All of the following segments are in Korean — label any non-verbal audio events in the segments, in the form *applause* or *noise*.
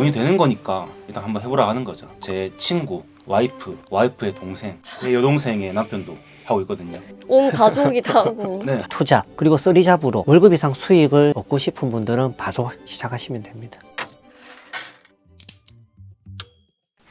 돈이 되는 거니까 일단 한번 해보라 하는 거죠. 제 친구, 와이프, 와이프의 동생, 제 여동생의 남편도 하고 있거든요. 온 가족이 다 하고. *laughs* 네. 투자 그리고 쓰리잡으로 월급 이상 수익을 얻고 싶은 분들은 바로 시작하시면 됩니다.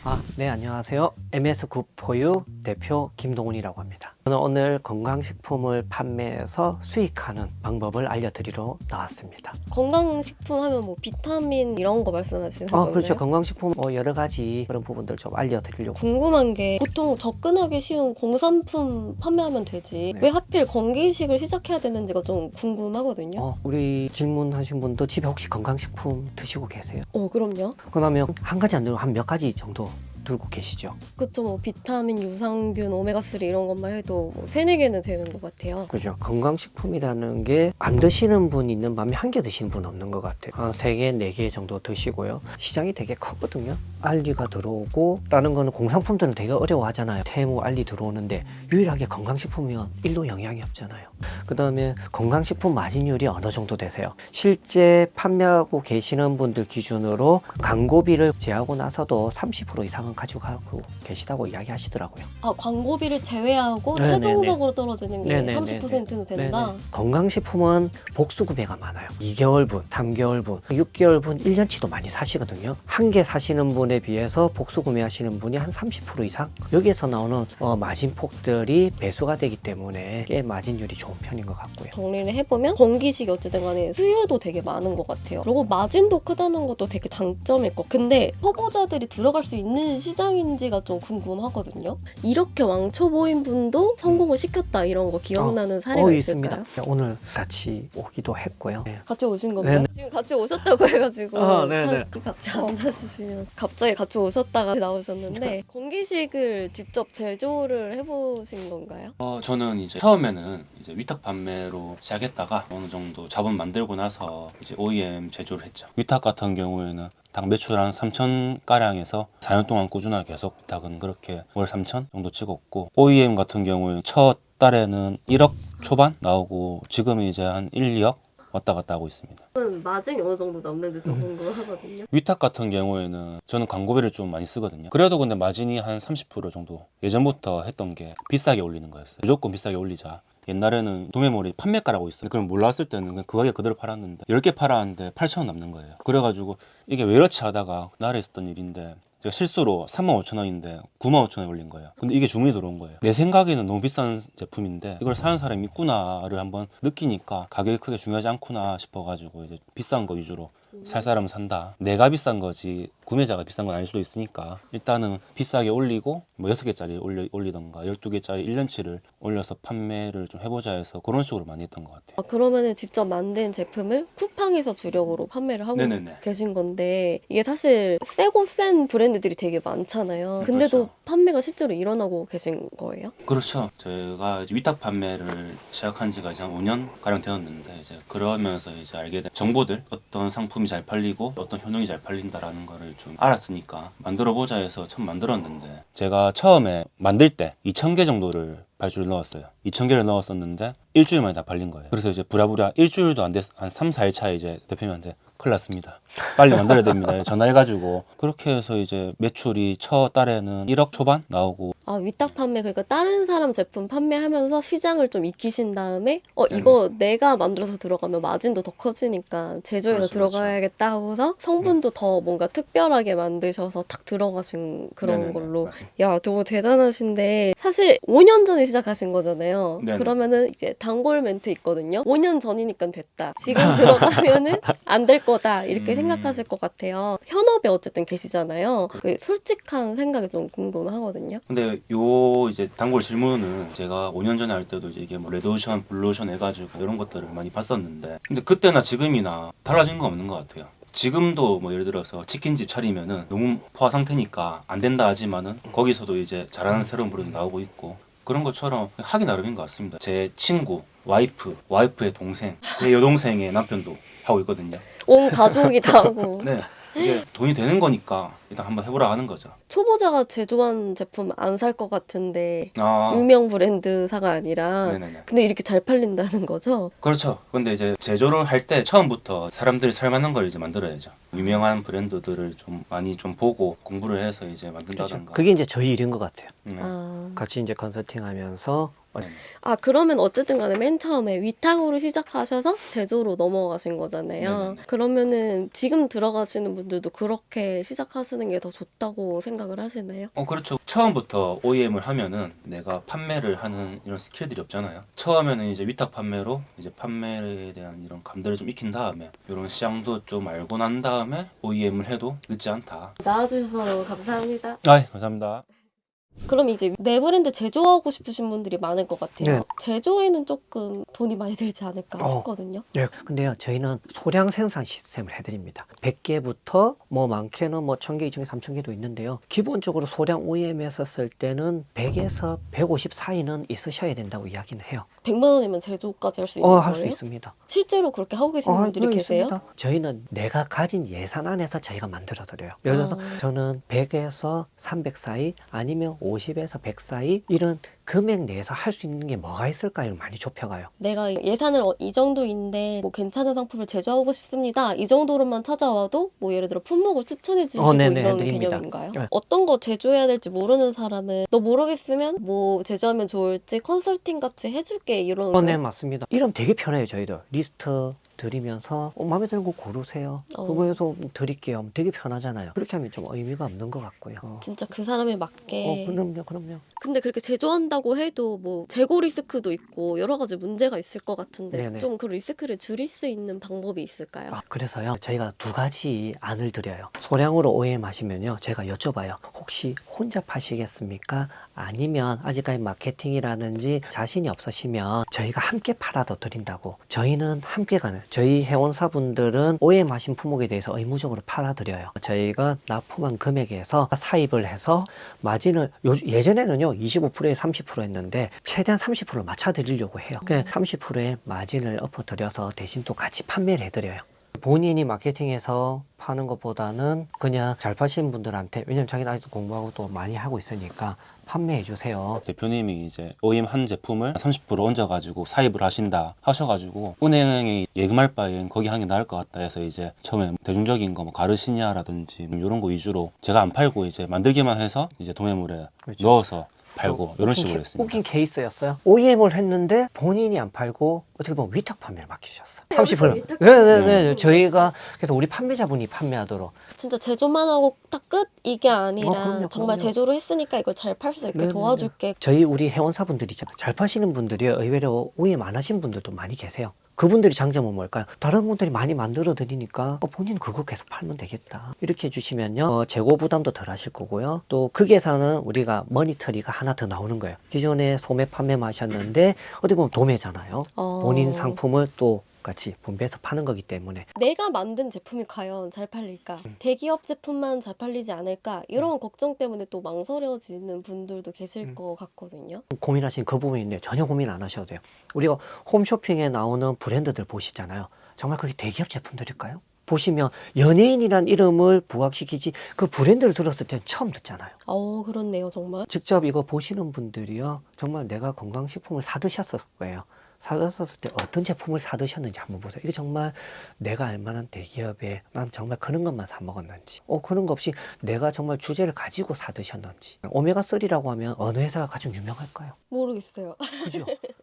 아, 네, 안녕하세요. MS 굿포유 대표 김동훈이라고 합니다. 저는 오늘 건강식품을 판매해서 수익하는 방법을 알려드리러 나왔습니다. 건강식품 하면 뭐 비타민 이런 거 말씀하시는 아, 건가요? 그렇죠. 건강식품 뭐 여러 가지 그런 부분들 좀 알려드리려고. 궁금한 게 보통 접근하기 쉬운 공산품 판매하면 되지 네. 왜 하필 건기식을 시작해야 되는지가 좀 궁금하거든요. 어, 우리 질문하신 분도 집에 혹시 건강식품 드시고 계세요? 어, 그럼요. 그러면 한 가지 안 들고 한 몇 가지 정도 들고 계시죠? 그쵸 뭐 비타민, 유산균, 오메가3 이런 것만 해도 뭐 세네 개는 되는 것 같아요. 그죠. 건강식품이라는 게 안 드시는 분 있는 반면 한개 드시는 분 없는 것 같아요. 한 세 개, 네 개 정도 드시고요. 시장이 되게 컸거든요. 알리가 들어오고 다른 거는 공산품들은 되게 어려워하잖아요. 태무, 알리 들어오는데 유일하게 건강식품이면 일도 영향이 없잖아요. 그 다음에 건강식품 마진율이 어느 정도 되세요? 실제 판매하고 계시는 분들 기준으로 광고비를 제하고 나서도 30% 이상은 가져가고 계시다고 이야기하시더라고요. 아 광고비를 제외하고 네네네. 최종적으로 떨어지는 게 네네네네. 30%는 된다. 네네. 건강식품은 복수 구매가 많아요. 2개월분, 3개월분, 6개월분, 1년치도 많이 사시거든요. 한 개 사시는 분에 비해서 복수 구매하시는 분이 한 30% 이상? 여기에서 나오는 어, 마진폭들이 배수가 되기 때문에 꽤 마진율이 좋은 편인 것 같고요. 정리를 해보면 건기식이 어쨌든 간에 수요도 되게 많은 것 같아요. 그리고 마진도 크다는 것도 되게 장점일 것. 근데 초보자들이 들어갈 수 있는 시장인지가 좀 궁금하거든요. 이렇게 왕초 보인 분도 성공을 시켰다 이런 거 기억나는 사례가 어, 있을까요? 있습니다. 오늘 같이 오기도 했고요. 네. 같이 오신 건가요? 네네. 지금 같이 오셨다고 해가지고 어, 네네. 잠깐 같이 앉아주시면 갑자기 같이 오셨다가 나오셨는데 건기식을 직접 제조를 해보신 건가요? 어, 저는 이제 처음에는 이제 위탁 판매로 시작했다가 어느 정도 자본 만들고 나서 이제 OEM 제조를 했죠. 위탁 같은 경우에는 당 매출 한 3천 가량에서 4년 동안 꾸준하게 계속 위탁은 그렇게 월 3천 정도 찍었고 OEM 같은 경우에는 첫 달에는 1억 초반 나오고 지금은 이제 한 1, 2억 왔다 갔다 하고 있습니다. 마진이 어느 정도 남는지 좀 궁금하거든요. 위탁 같은 경우에는 저는 광고비를 좀 많이 쓰거든요. 그래도 근데 마진이 한 30% 정도 예전부터 했던 게 비싸게 올리는 거였어요. 무조건 비싸게 올리자. 옛날에는 도매몰이 판매가라고 있어요. 그럼 몰랐을 때는 그냥 그 가격 그대로 팔았는데 10개 팔았는데 8천 원 남는 거예요. 그래가지고 이게 왜 이렇지 하다가 나라에 있었던 일인데 제가 실수로 3만 5천 원인데 9만 5천 원에 올린 거예요. 근데 이게 주문이 들어온 거예요. 내 생각에는 너무 비싼 제품인데 이걸 사는 사람이 있구나를 한번 느끼니까 가격이 크게 중요하지 않구나 싶어가지고 이제 비싼 거 위주로 살 사람은 산다. 내가 비싼 거지 구매자가 비싼 건 아닐 수도 있으니까 일단은 비싸게 올리고 뭐 6개짜리 올리, 올리던가 12개짜리 1년치를 올려서 판매를 좀 해보자 해서 그런 식으로 많이 했던 것 같아요. 아, 그러면은 직접 만든 제품을 쿠팡에서 주력으로 판매를 하고 네네네. 계신 건데 이게 사실 세고 센 브랜드들이 되게 많잖아요. 근데도 그렇죠. 판매가 실제로 일어나고 계신 거예요? 그렇죠. 제가 이제 위탁 판매를 시작한 지가 이제 한 5년 가량 되었는데 이제 그러면서 이제 알게 된 정보들 어떤 상품 이 잘 팔리고 어떤 효능이 잘 팔린다라는 거를 좀 알았으니까 만들어 보자 해서 처음 만들었는데 제가 처음에 만들 때 2,000개 정도를 발주를 넣었어요. 2,000개를 넣었었는데 일주일 만에 다 팔린 거예요. 그래서 이제 부랴부랴 일주일도 안 됐, 한 3, 4일 차에 이제 대표님한테 큰일 났습니다. 빨리 만들어야 됩니다. 전화해가지고 그렇게 해서 이제 매출이 첫 달에는 1억 초반 나오고 아 위탁 판매 그러니까 다른 사람 제품 판매하면서 시장을 좀 익히신 다음에 어 네네. 이거 내가 만들어서 들어가면 마진도 더 커지니까 제조해서 그렇죠. 들어가야겠다 하고서 성분도 더 뭔가 특별하게 만드셔서 탁 들어가신 그런 네네네, 걸로 맞습니다. 야 너무 대단하신데 사실 5년 전에 시작하신 거잖아요. 네네. 그러면은 이제 단골 멘트 있거든요. 5년 전이니까 됐다. 지금 들어가면은 *laughs* 안 될 거다 이렇게 음. 생각하실 것 같아요. 현업에 어쨌든 계시잖아요. 그 솔직한 생각이 좀 궁금하거든요. 근데 요 이제 단골 질문은 제가 5년 전에 할 때도 이제 이게 뭐 레드오션, 블루오션 해가지고 이런 것들을 많이 봤었는데 근데 그때나 지금이나 달라진 건 없는 것 같아요. 지금도 뭐 예를 들어서 치킨집 차리면은 너무 포화 상태니까 안 된다 하지만은 거기서도 이제 잘하는 새로운 브랜드 나오고 있고 그런 것처럼 하기 나름인 것 같습니다. 제 친구, 와이프, 와이프의 동생, 제 여동생의 남편도 하고 있거든요. 온 가족이 다 하고 *laughs* 네. 이게 돈이 되는 거니까 일단 한번 해보라 하는 거죠. 초보자가 제조한 제품 안 살 것 같은데 아, 유명 브랜드사가 아니라 네네네. 근데 이렇게 잘 팔린다는 거죠? 그렇죠. 근데 이제 제조를 할 때 처음부터 사람들이 살 만한 걸 이제 만들어야죠. 유명한 브랜드들을 좀 많이 좀 보고 공부를 해서 이제 그렇죠. 만든다던가. 그게 이제 저희 일인 것 같아요. 네. 아, 같이 이제 컨설팅하면서 네. 아 그러면 어쨌든 간에 맨 처음에 위탁으로 시작하셔서 제조로 넘어가신 거잖아요. 네네네. 그러면은 지금 들어가시는 분들도 그렇게 시작하시는 게 더 좋다고 생각을 하시나요? 어 그렇죠. 처음부터 OEM을 하면은 내가 판매를 하는 이런 스킬들이 없잖아요. 처음에는 이제 위탁 판매로 이제 판매에 대한 이런 감들을 좀 익힌 다음에 이런 시장도 좀 알고 난 다음에 OEM을 해도 늦지 않다. 나와주셔서 너무 감사합니다. 아, 감사합니다. 그럼 이제 내 브랜드 제조하고 싶으신 분들이 많을 것 같아요. 네. 제조에는 조금 돈이 많이 들지 않을까 어. 싶거든요. 네, 근데요, 저희는 소량 생산 시스템을 해드립니다. 100개부터 뭐 많게는 뭐 1000개, 이 중에 3000개도 있는데요. 기본적으로 소량 OEM 했었을 때는 100에서 150 사이는 있으셔야 된다고 이야기는 해요. 100만 원이면 제조까지 할 수 있는 어, 거예요? 할수 있습니다. 실제로 그렇게 하고 계시는 어, 분들이 네, 계세요? 있습니다. 저희는 내가 가진 예산 안에서 저희가 만들어 드려요. 예를 들어서 아. 저는 100에서 300 사이 아니면 50에서 100 사이 이런 금액 내에서 할 수 있는 게 뭐가 있을까를 많이 좁혀가요. 내가 예산을 어- 이 정도인데 뭐 괜찮은 상품을 제조하고 싶습니다. 이 정도로만 찾아와도 뭐 예를 들어 품목을 추천해 주시고 어, 네네, 이런 드립니다. 개념인가요? 네. 어떤 거 제조해야 될지 모르는 사람은 너 모르겠으면 뭐 제조하면 좋을지 컨설팅 같이 해줄게 이런 어, 네? 맞습니다. 이름 되게 편해요, 저희도. 리스트 드리면서 어, 마음에 드는 거 고르세요. 어. 그거에서 드릴게요. 되게 편하잖아요. 그렇게 하면 좀 의미가 없는 것 같고요. 어, 진짜 그 사람에 맞게. 어, 그럼요, 그럼요. 근데 그렇게 제조한다고 해도 뭐 재고 리스크도 있고 여러 가지 문제가 있을 것 같은데 네네. 좀 그 리스크를 줄일 수 있는 방법이 있을까요? 아, 그래서요, 저희가 두 가지 안을 드려요. 소량으로 OEM 하시면요, 제가 여쭤봐요. 혹시 혼자 파시겠습니까? 아니면 아직까지 마케팅이라든지 자신이 없으시면 저희가 함께 팔아도 드린다고. 저희는 함께 가는, 저희 회원사분들은 OEM 하신 품목에 대해서 의무적으로 팔아드려요. 저희가 납품한 금액에서 사입을 해서 마진을, 요, 예전에는요, 25%에 30% 했는데, 최대한 30%를 맞춰드리려고 해요. 그냥 30%의 마진을 엎어드려서 대신 또 같이 판매를 해드려요. 본인이 마케팅해서 파는 것보다는 그냥 잘 파시는 분들한테 왜냐면 자기는 아직도 공부하고 또 많이 하고 있으니까 판매해 주세요. 대표님이 이제 OEM 한 제품을 30% 얹어가지고 사입을 하신다 하셔가지고 은행이 예금할 바엔 거기 하는 게 나을 것 같다 해서 이제 처음에 대중적인 거뭐 가르시니아라든지 이런 거 위주로 제가 안 팔고 이제 만들기만 해서 이제 도매물에 그렇죠. 넣어서 팔고 이런 웃긴 식으로 케- 했습니다. 웃긴 케이스였어요. OEM을 했는데 본인이 안 팔고 어떻게 보면 위탁 판매를 맡기셨어요. 네, 30%. 위탁 네네네. 판매. 저희가 그래서 우리 판매자분이 판매하도록 진짜 제조만 하고 딱 끝 이게 아니라 어, 그럼요, 정말 그럼요. 제조를 했으니까 이걸 잘 팔 수 있게 네네네. 도와줄게. 저희 우리 회원사분들이. 잘 파시는 분들이 의외로 OEM 안 하신 분들도 많이 계세요. 그분들이 장점은 뭘까요? 다른 분들이 많이 만들어 드리니까 어, 본인 그거 계속 팔면 되겠다. 이렇게 해주시면요. 어, 재고 부담도 덜 하실 거고요. 또 그 계산은 우리가 머니터리가 하나 더 나오는 거예요. 기존에 소매 판매만 하셨는데 어떻게 보면 도매잖아요. 어, 본인 상품을 또 같이 분배해서 파는 거기 때문에 내가 만든 제품이 과연 잘 팔릴까? 음. 대기업 제품만 잘 팔리지 않을까? 이런 걱정 때문에 또 망설여지는 분들도 계실 음. 것 같거든요. 고민하신 그 부분인데 전혀 고민 안 하셔도 돼요. 우리가 홈쇼핑에 나오는 브랜드들 보시잖아요. 정말 그게 대기업 제품들일까요? 보시면 연예인이란 이름을 부각시키지 그 브랜드를 들었을 땐 처음 듣잖아요. 어, 그렇네요, 정말. 직접 이거 보시는 분들이요. 정말 내가 건강식품을 사드셨을 거예요. 사드셨을 때 어떤 제품을 사드셨는지 한번 보세요. 이게 정말 내가 알만한 대기업에 난 정말 그런 것만 사 먹었는지, 어 그런 거 없이 내가 정말 주제를 가지고 사드셨는지. 오메가 3라고 하면 어느 회사가 가장 유명할까요? 모르겠어요. 그죠? *laughs*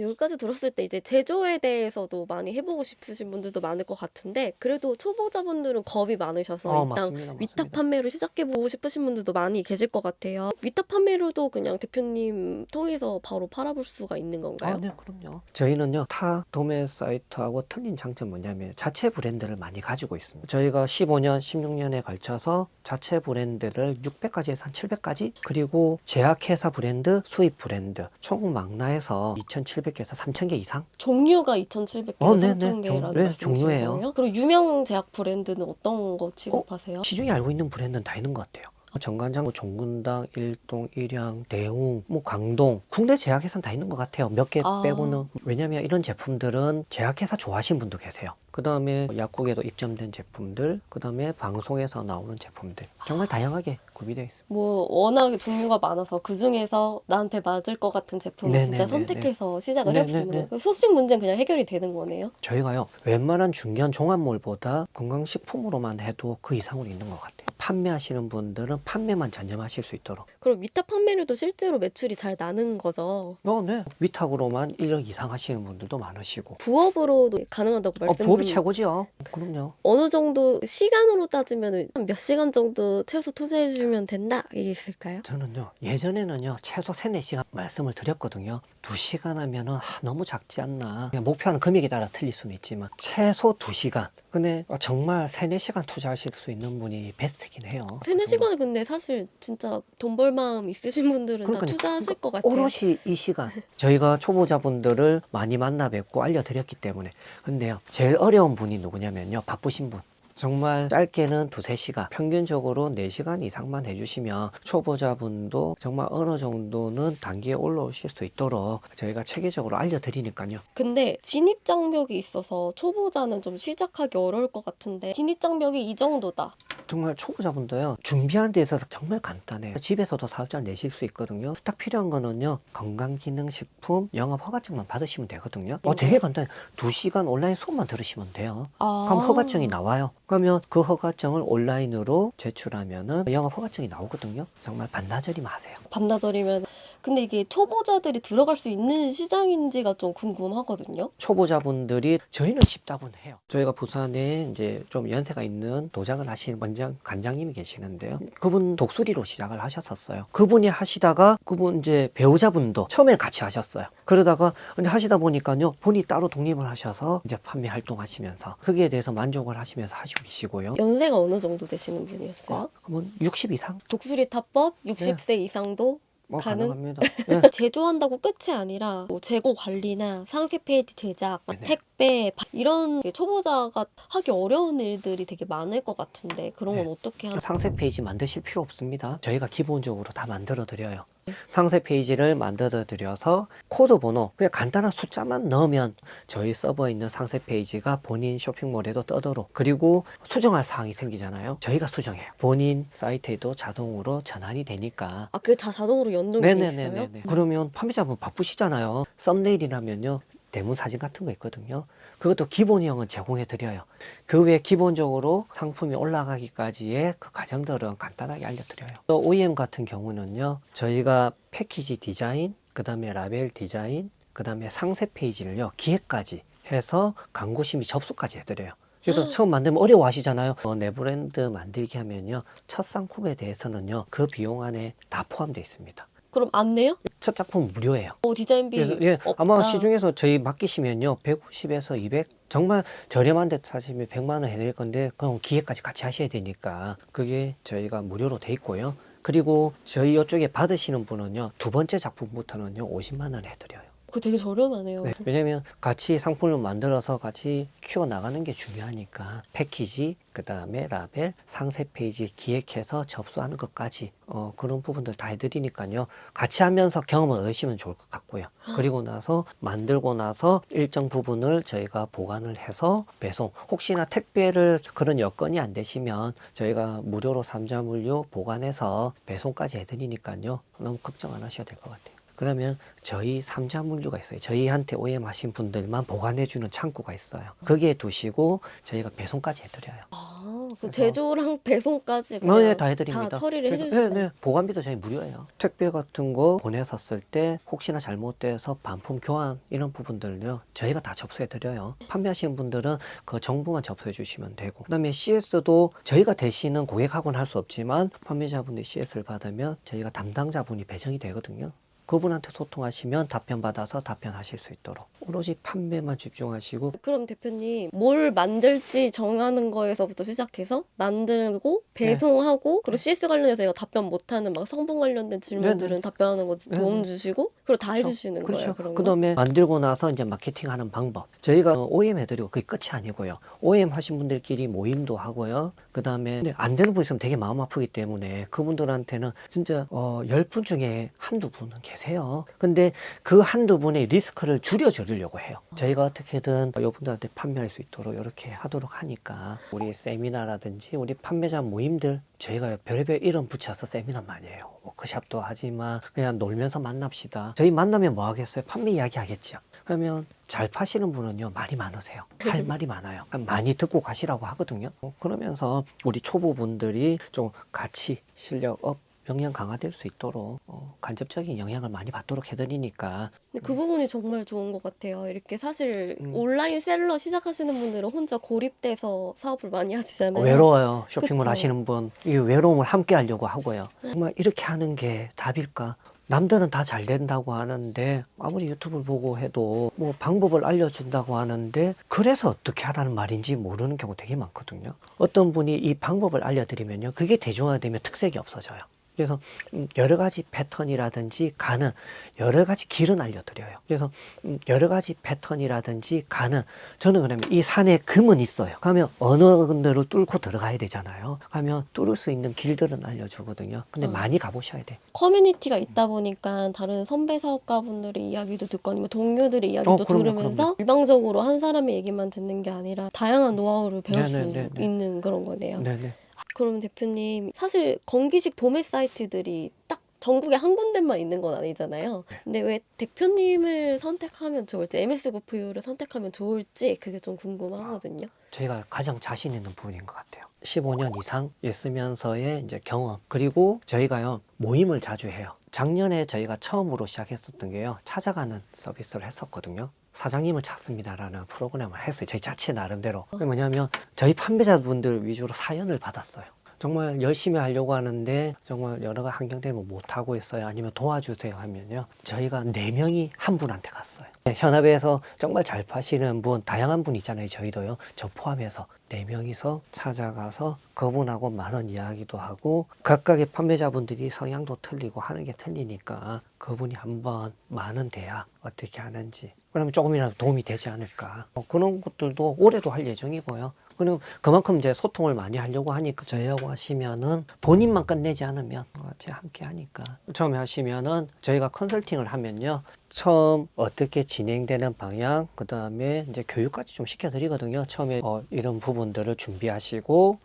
여기까지 들었을 때 이제 제조에 대해서도 많이 해보고 싶으신 분들도 많을 것 같은데 그래도 초보자분들은 겁이 많으셔서 어, 일단 맞습니다, 위탁 맞습니다. 판매를 시작해보고 싶으신 분들도 많이 계실 것 같아요. 위탁 판매로도 그냥 대표님 통해서 바로 팔아볼 수가 있는 건가요? 아, 네, 그럼요. 저희는요, 타 도매 사이트하고 틀린 장점 뭐냐면 자체 브랜드를 많이 가지고 있습니다. 저희가 15년, 16년에 걸쳐서 자체 브랜드를 600까지에서 한 700까지 그리고 제약회사 브랜드, 수입 브랜드 총 망라해서 2,700 개에서 3,000개 이상 종류가 2,700개, 어, 네네. 3,000개라는 종- 네, 말씀이신 종류예요. 거예요? 그리고 유명 제약 브랜드는 어떤 거 취급하세요? 시중에 알고 있는 브랜드는 다 있는 것 같아요. 정관장, 뭐 종근당, 일동, 일양, 대웅, 뭐 광동 국내 제약회사는 다 있는 것 같아요. 몇 개 아. 빼고는 왜냐하면 이런 제품들은 제약회사 좋아하시는 분도 계세요. 그 다음에 약국에도 입점된 제품들, 그 다음에 방송에서 나오는 제품들 정말 다양하게 구비되어 있습니다. 뭐 워낙 종류가 많아서 그 중에서 나한테 맞을 것 같은 제품을 진짜 네네네네. 선택해서 시작을 할수 있는. 거예요. 그 소식 문제는 그냥 해결이 되는 거네요. 저희가요 웬만한 중견 종합몰보다 건강식품으로만 해도 그 이상으로 있는 것 같아요. 판매하시는 분들은 판매만 전념하실 수 있도록. 그럼 위탁 판매료도 실제로 매출이 잘 나는 거죠. 어, 네. 위탁으로만 1억 이상 하시는 분들도 많으시고. 부업으로도 가능하다고 어, 말씀. 부 업이 최고지요. 그럼요. 어느 정도 시간으로 따지면 몇 시간 정도 최소 투자해 주면 된다 이게 있을까요? 저는요 예전에는요 최소 3, 4시간 말씀을 드렸거든요 2시간 하면은 아, 너무 작지 않나. 그냥 목표하는 금액에 따라 틀릴 수는 있지만 최소 2시간. 근데 어, 정말 3, 4시간 투자하실 수 있는 분이 베스트긴 해요. 세네 시간은 근데 사실 진짜 돈 벌 마음 있으신 분들은 다 그러니까요. 투자하실 것 같아요. 오롯이 이 시간. 저희가 초보자분들을 많이 만나 뵙고 알려드렸기 때문에. 근데요 제일 어려운 분이 누구냐면요 바쁘신 분 정말 짧게는 두세 시간 평균적으로 네시간 이상만 해주시면 초보자분도 정말 어느 정도는 단계에 올라오실 수 있도록 저희가 체계적으로 알려드리니까요 근데 진입 장벽이 있어서 초보자는 좀 시작하기 어려울 것 같은데 진입 장벽이 이 정도다. 정말 초보자분도요 준비하는 데 있어서 정말 간단해요 집에서도 사업자를 내실 수 있거든요 딱 필요한 거는요 건강기능식품 영업 허가증만 받으시면 되거든요 어, 되게 간단해 두시간 온라인 수업만 들으시면 돼요 아. 그럼 허가증이 나와요. 그러면 그 허가증을 온라인으로 제출하면 은 영업 허가증이 나오거든요. 정말 반나절이 마세요. 반나절이면 근데 이게 초보자들이 들어갈 수 있는 시장인지가 좀 궁금하거든요. 초보자분들이 저희는 쉽다고는 해요. 저희가 부산에 이제 좀 연세가 있는 도장을 하시는 원장 관장님이 계시는데요. 그분 독수리로 시작을 하셨었어요. 그분이 하시다가 그분 이제 배우자분도 처음에 같이 하셨어요. 그러다가 이제 하시다 보니까요. 본인이 따로 독립을 하셔서 이제 판매 활동하시면서 거기에 대해서 만족을 하시면서 하시고 계시고요. 연세가 어느 정도 되시는 분이었어요? 그러면 60 이상 독수리 타법 60세 이상도 뭐 가능? 가능합니다. *laughs* 네. 제조한다고 끝이 아니라 뭐 재고 관리나 상세 페이지 제작, 막 네네. 택배 바- 이런 게 초보자가 하기 어려운 일들이 되게 많을 것 같은데 그런 건 네. 어떻게 하나? 상세 페이지 만드실 필요 없습니다. 저희가 기본적으로 다 만들어 드려요. 상세 페이지를 만들어 드려서 코드 번호 그냥 간단한 숫자만 넣으면 저희 서버에 있는 상세 페이지가 본인 쇼핑몰에도 떠도록 그리고 수정할 사항이 생기잖아요. 저희가 수정해요. 본인 사이트에도 자동으로 전환이 되니까 아 그게 다 자동으로 연동이 돼 있어요? 네네네네. 그러면 판매자분 바쁘시잖아요. 썸네일이라면요. 대문 사진 같은 거 있거든요. 그것도 기본형은 제공해 드려요. 그 외에 기본적으로 상품이 올라가기까지의 그 과정들은 간단하게 알려드려요. 또 OEM 같은 경우는요. 저희가 패키지 디자인, 그 다음에 라벨 디자인, 그 다음에 상세 페이지를요. 기획까지 해서 광고 심의 접수까지 해드려요. 그래서 처음 만들면 어려워하시잖아요. 어, 내 브랜드 만들기 하면요. 첫 상품에 대해서는요. 그 비용 안에 다 포함되어 있습니다. 그럼 안 내요? 첫 작품 무료예요. 어, 디자인비 그래서 예, 없다. 아마 시중에서 저희 맡기시면요. 150에서 200 정말 저렴한 데 사시면 100만 원 해드릴 건데 그럼 기획까지 같이 하셔야 되니까 그게 저희가 무료로 돼 있고요. 그리고 저희 이쪽에 받으시는 분은요. 두 번째 작품부터는요. 50만 원 해드려요. 그거 되게 저렴하네요. 네, 왜냐면 같이 상품을 만들어서 같이 키워 나가는 게 중요하니까 패키지 그다음에 라벨 상세 페이지 기획해서 접수하는 것까지 어, 그런 부분들 다 해드리니까요 같이 하면서 경험을 얻으시면 좋을 것 같고요 그리고 나서 만들고 나서 일정 부분을 저희가 보관을 해서 배송 혹시나 택배를 그런 여건이 안 되시면 저희가 무료로 삼자 물류 보관해서 배송까지 해드리니까요 너무 걱정 안 하셔도 될 것 같아요. 그러면 저희 삼자물류가 있어요. 저희한테 OEM 하신 분들만 보관해주는 창고가 있어요. 거기에 두시고 저희가 배송까지 해드려요. 아, 그 제조랑 배송까지 어, 그냥 네, 다 해드립니다. 다 처리를 그래서- 해주시나요? 네, 네. 보관비도 저희 무료예요. 택배 같은 거 보내셨을 때 혹시나 잘못돼서 반품 교환 이런 부분들요 저희가 다 접수해 드려요. 판매하시는 분들은 그 정보만 접수해 주시면 되고 그다음에 CS도 저희가 대신은 고객하고는 할 수 없지만 판매자분이 CS를 받으면 저희가 담당자분이 배정이 되거든요. 그분한테 소통하시면 답변 받아서 답변하실 수 있도록 오로지 판매만 집중하시고 그럼 대표님 뭘 만들지 정하는 거에서부터 시작해서 만들고 배송하고 그리고 CS 관련해서 제가 답변 못하는 막 성분 관련된 질문들은 답변하는 거 도움. 주시고 그리고 다 해주시는 거예요. 그런 거. 그다음에 만들고 나서 이제 마케팅하는 방법. 저희가 OEM 해드리고 그게 끝이 아니고요. OEM 하신 분들끼리 모임도 하고요. 그다음에 근데 안 되는 분 있으면 되게 마음 아프기 때문에 그분들한테는 진짜 어, 10분 중에 한두 분은 계 세요. 근데 그 한두 분의 리스크를 줄여주려고 해요. 저희가 어떻게든 이분들한테 판매할 수 있도록 이렇게 하도록 하니까 우리 세미나라든지 우리 판매자 모임들 저희가 별의별 이름 붙여서 세미나 많이 해요. 워크샵도 하지만 그냥 놀면서 만납시다. 저희 만나면 뭐 하겠어요? 판매 이야기 하겠죠. 그러면 잘 파시는 분은요 말이 많으세요. 할 *laughs* 말이 많아요. 많이 듣고 가시라고 하거든요. 어, 그러면서 우리 초보분들이 좀 같이 실력 업 역량 강화될 수 있도록 어, 간접적인 영향을 많이 받도록 해드리니까 근데 그 부분이 정말 좋은 것 같아요. 이렇게 사실 음. 온라인 셀러 시작하시는 분들은 혼자 고립돼서 사업을 많이 하시잖아요. 외로워요. 쇼핑몰 그쵸. 하시는 분. 이 외로움을 함께 하려고 하고요. 정말 이렇게 하는 게 답일까? 남들은 다 잘 된다고 하는데 아무리 유튜브를 보고 해도 뭐 방법을 알려준다고 하는데 그래서 어떻게 하라는 말인지 모르는 경우 되게 많거든요. 어떤 분이 이 방법을 알려드리면요. 그게 대중화되면 특색이 없어져요. 그래서 음, 여러 가지 패턴이라든지 가는 여러 가지 길은 알려드려요. 그래서 음, 여러 가지 패턴이라든지 가는 저는 그러면 이 산에 금은 있어요. 그러면 어느 군데로 뚫고 들어가야 되잖아요. 그러면 뚫을 수 있는 길들은 알려주거든요. 근데 어. 많이 가보셔야 돼. 커뮤니티가 있다 보니까 다른 선배 사업가분들의 이야기도 듣고 아니면 동료들의 이야기도 어, 그럼요, 들으면서 일방적으로 한 사람의 얘기만 듣는 게 아니라 다양한 노하우를 배울 네네네네. 수 있는 그런 거네요. 네네. 그러면 대표님 사실 건기식 도매 사이트들이 딱 전국에 한 군데만 있는 건 아니잖아요. 네. 근데 왜 대표님을 선택하면 좋을지, MS 구프유를 선택하면 좋을지 그게 좀 궁금하거든요. 저희가 가장 자신 있는 부분인 것 같아요. 15년 이상 있으면서의 이제 경험 그리고 저희가요 모임을 자주 해요. 작년에 저희가 처음으로 시작했었던 게요 찾아가는 서비스를 했었거든요. 사장님을 찾습니다라는 프로그램을 했어요. 저희 자체 나름대로. 그게 뭐냐면 저희 판매자분들 위주로 사연을 받았어요. 정말 열심히 하려고 하는데 정말 여러 가지 환경 때문에 못 하고 있어요. 아니면 도와주세요 하면요. 저희가 네 명이 한 분한테 갔어요. 네, 현업에서 정말 잘 파시는 분, 다양한 분 있잖아요. 저희도요. 저 포함해서 네 명이서 찾아가서 그분하고 많은 이야기도 하고 각각의 판매자분들이 성향도 틀리고 하는 게 틀리니까 그분이 한번 많은 대화 어떻게 하는지 그러면 조금이라도 도움이 되지 않을까 뭐 그런 것들도 올해도 할 예정이고요. 그럼 그만큼 이제 소통을 많이 하려고 하니까 저희하고 하시면은 본인만 끝내지 않으면 같이 함께 하니까. 처음에 하시면은 저희가 컨설팅을 하면요. 처음 어떻게 진행되는 방향 그 다음에 이제 교육까지 좀 시켜드리거든요. 처음에 어, 이런 부분들을 준비하시고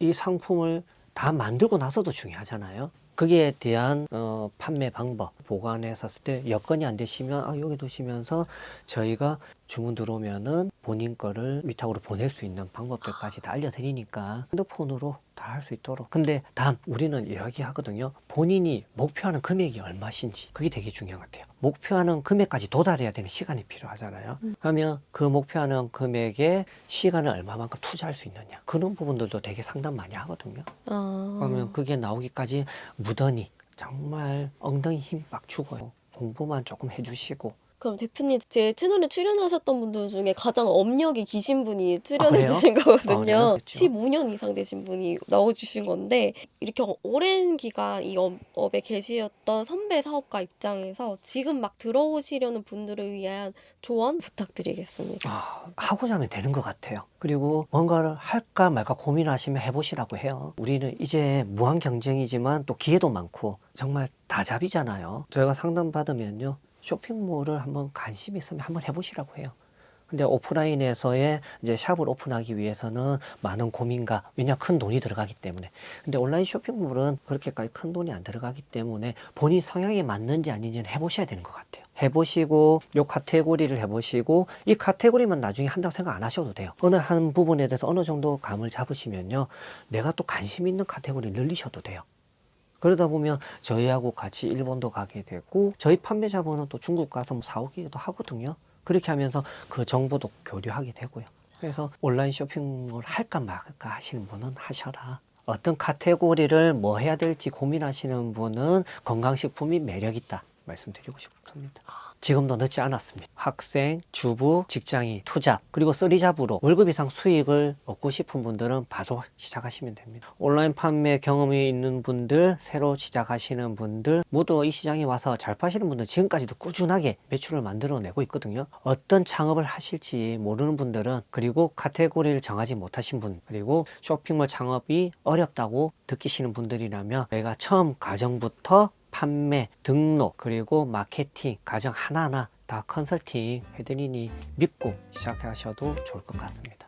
이 상품을 다 만들고 나서도 중요하잖아요. 거기에 대한 어, 판매 방법 보관했었을 때 여건이 안 되시면 아, 여기 두시면서 저희가 주문 들어오면은 본인 거를 위탁으로 보낼 수 있는 방법들까지 다 알려드리니까 핸드폰으로 다 할 수 있도록. 근데 단 우리는 이야기 하거든요. 본인이 목표하는 금액이 얼마신지 그게 되게 중요한 것 같아요. 목표하는 금액까지 도달해야 되는 시간이 필요하잖아요. 그러면 그 목표하는 금액에 시간을 얼마만큼 투자할 수 있느냐. 그런 부분들도 되게 상담 많이 하거든요. 아, 그러면 그게 나오기까지 무던히 정말 엉덩이 힘 빡 주고요. 공부만 조금 해주시고 그럼 대표님 제 채널에 출연하셨던 분들 중에 가장 업력이 기신 분이 출연해 그래요? 주신 아, 거거든요. 그쵸. 15년 이상 되신 분이 나와 주신 건데 이렇게 오랜 기간 이 업- 업에 계시었던 선배 사업가 입장에서 지금 막 들어오시려는 분들을 위한 조언 부탁드리겠습니다. 아, 하고자 하면 되는 것 같아요. 그리고 뭔가를 할까 말까 고민하시면 해보시라고 해요. 우리는 이제 무한 경쟁이지만 또 기회도 많고 정말 다잡이잖아요. 저희가 상담 받으면요. 쇼핑몰을 한번 관심 있으면 한번 해보시라고 해요. 근데 오프라인에서의 이제 샵을 오픈하기 위해서는 많은 고민과 왜냐 큰 돈이 들어가기 때문에 근데 온라인 쇼핑몰은 그렇게까지 큰 돈이 안 들어가기 때문에 본인 성향에 맞는지 아닌지는 해보셔야 되는 것 같아요. 해보시고 요 카테고리를 해보시고 이 카테고리만 나중에 한다고 생각 안 하셔도 돼요. 어느 한 부분에 대해서 어느 정도 감을 잡으시면요, 내가 또 관심 있는 카테고리 늘리셔도 돼요. 그러다 보면 저희하고 같이 일본도 가게 되고 저희 판매자분은 또 중국 가서 뭐 사오기도 하거든요. 그렇게 하면서 그 정보도 교류하게 되고요. 그래서 온라인 쇼핑을 할까 말까 하시는 분은 하셔라. 어떤 카테고리를 뭐 해야 될지 고민하시는 분은 건강식품이 매력 있다. 말씀드리고 싶습니다. 지금도 늦지 않았습니다. 학생, 주부, 직장인, 투잡, 그리고 쓰리잡으로 월급 이상 수익을 얻고 싶은 분들은 바로 시작하시면 됩니다. 온라인 판매 경험이 있는 분들, 새로 시작하시는 분들, 모두 이 시장에 와서 잘 파시는 분들 지금까지도 꾸준하게 매출을 만들어내고 있거든요. 어떤 창업을 하실지 모르는 분들은 그리고 카테고리를 정하지 못하신 분, 그리고 쇼핑몰 창업이 어렵다고 느끼시는 분들이라면 내가 처음 과정부터 판매, 등록, 그리고 마케팅, 과정 하나하나 다 컨설팅 해드리니 믿고 시작하셔도 좋을 것 같습니다.